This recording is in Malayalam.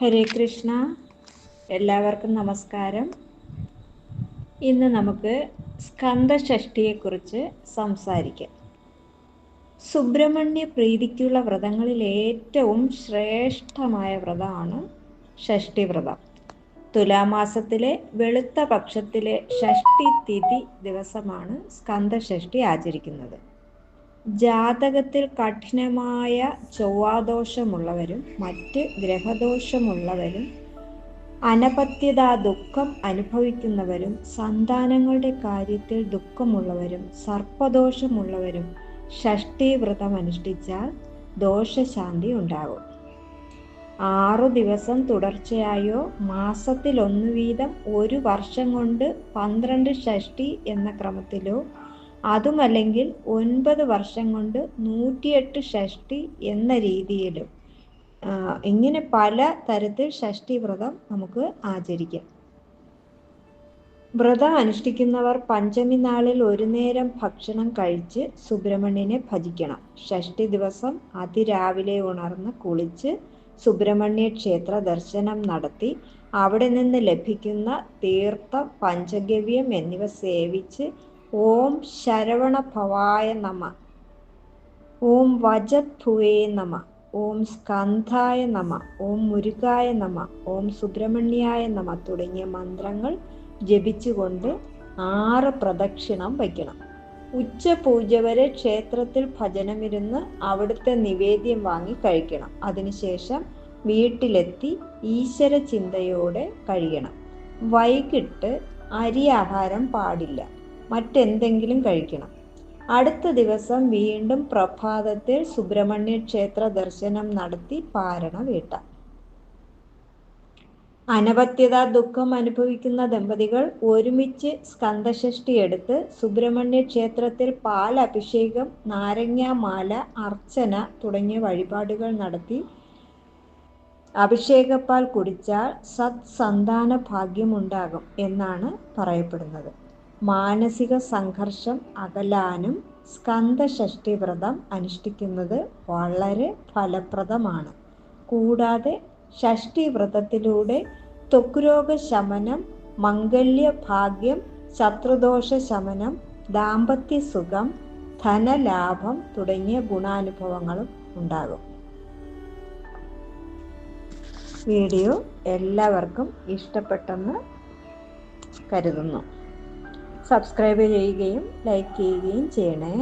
ഹരേ കൃഷ്ണ. എല്ലാവർക്കും നമസ്കാരം. ഇന്ന് നമുക്ക് സ്കന്ദഷഷ്ടിയെക്കുറിച്ച് സംസാരിക്കാം. സുബ്രഹ്മണ്യ പ്രീതിക്കുള്ള വ്രതങ്ങളിൽ ഏറ്റവും ശ്രേഷ്ഠമായ വ്രതമാണ് ഷഷ്ടി വ്രതം തുലാമാസത്തിലെ വെളുത്ത പക്ഷത്തിലെ ഷഷ്ടി തിഥി ദിവസമാണ് സ്കന്ദഷഷ്ടി ആചരിക്കുന്നത്. ജാതകത്തിൽ കഠിനമായ ചൊവ്വാദോഷമുള്ളവരും മറ്റ് ഗ്രഹദോഷമുള്ളവരും അനപത്യത ദുഃഖം അനുഭവിക്കുന്നവരും സന്താനങ്ങളുടെ കാര്യത്തിൽ ദുഃഖമുള്ളവരും സർപ്പദോഷമുള്ളവരും ഷഷ്ടി വ്രതം അനുഷ്ഠിച്ചാൽ ദോഷശാന്തി ഉണ്ടാകും. ആറു ദിവസം തുടർച്ചയായോ മാസത്തിലൊന്നു വീതം ഒരു വർഷം കൊണ്ട് പന്ത്രണ്ട് ഷഷ്ടി എന്ന ക്രമത്തിലോ അതുമല്ലെങ്കിൽ ഒൻപത് വർഷം കൊണ്ട് നൂറ്റിയെട്ട് ഷഷ്ടി എന്ന രീതിയിലും ഇങ്ങനെ പല തരത്തിൽ ഷഷ്ടി വ്രതം നമുക്ക് ആചരിക്കാം. വ്രതം അനുഷ്ഠിക്കുന്നവർ പഞ്ചമി നാളിൽ ഒരു നേരം ഭക്ഷണം കഴിച്ച് സുബ്രഹ്മണ്യനെ ഭജിക്കണം. ഷഷ്ടി ദിവസം അതിരാവിലെ ഉണർന്ന് കുളിച്ച് സുബ്രഹ്മണ്യ ക്ഷേത്ര ദർശനം നടത്തി അവിടെ നിന്ന് ലഭിക്കുന്ന തീർത്ഥ പഞ്ചഗവ്യം എന്നിവ സേവിച്ച് ഓം ശരവണ ഭവായ നമ. ഓം വജത്ഭുവേ നമ. ഓം സ്കന്ധായ നമ. ഓം മുരുകായ നമ. ഓം സുബ്രഹ്മണ്യായ നമ തുടങ്ങിയ മന്ത്രങ്ങൾ ജപിച്ചുകൊണ്ട് ആറ് പ്രദക്ഷിണം വയ്ക്കണം. ഉച്ച പൂജ വരെ ക്ഷേത്രത്തിൽ ഭജനമിരുന്ന് അവിടുത്തെ നിവേദ്യം വാങ്ങി കഴിക്കണം. അതിനുശേഷം വീട്ടിലെത്തി ഈശ്വര ചിന്തയോടെ കഴിയണം. വൈകിട്ട് അരി ആഹാരം പാടില്ല. മറ്റെന്തെങ്കിലും കഴിക്കണം. അടുത്ത ദിവസം വീണ്ടും പ്രഭാതത്തിൽ സുബ്രഹ്മണ്യ ക്ഷേത്ര ദർശനം നടത്തി പാരണ വീട്ട. അനവത്യത ദുഃഖം അനുഭവിക്കുന്ന ദമ്പതികൾ ഒരുമിച്ച് സ്കന്ദഷഷ്ടി എടുത്ത് സുബ്രഹ്മണ്യ ക്ഷേത്രത്തിൽ പാൽ അഭിഷേകം നാരങ്ങാമാല അർച്ചന തുടങ്ങിയ വഴിപാടുകൾ നടത്തി അഭിഷേകപ്പാൽ കുടിച്ചാൽ സത്സന്താന ഭാഗ്യമുണ്ടാകും എന്നാണ് പറയപ്പെടുന്നത്. മാനസിക സംഘർഷം അകലാനും സ്കന്ദഷഷ്ടി വ്രതം അനുഷ്ഠിക്കുന്നത് വളരെ ഫലപ്രദമാണ്. കൂടാതെ ഷഷ്ടി വ്രതത്തിലൂടെ ത്വക്രോഗ ശമനം മംഗല്യ ഭാഗ്യം ശത്രുദോഷ ശമനം ദാമ്പത്യ സുഖം ധനലാഭം തുടങ്ങിയ ഗുണാനുഭവങ്ങളും ഉണ്ടാകും. വീഡിയോ എല്ലാവർക്കും ഇഷ്ടപ്പെട്ടെന്ന് കരുതുന്നു. സബ്സ്ക്രൈബ് ചെയ്യുകയും ലൈക്ക് ചെയ്യുകയും ചെയ്യണേ.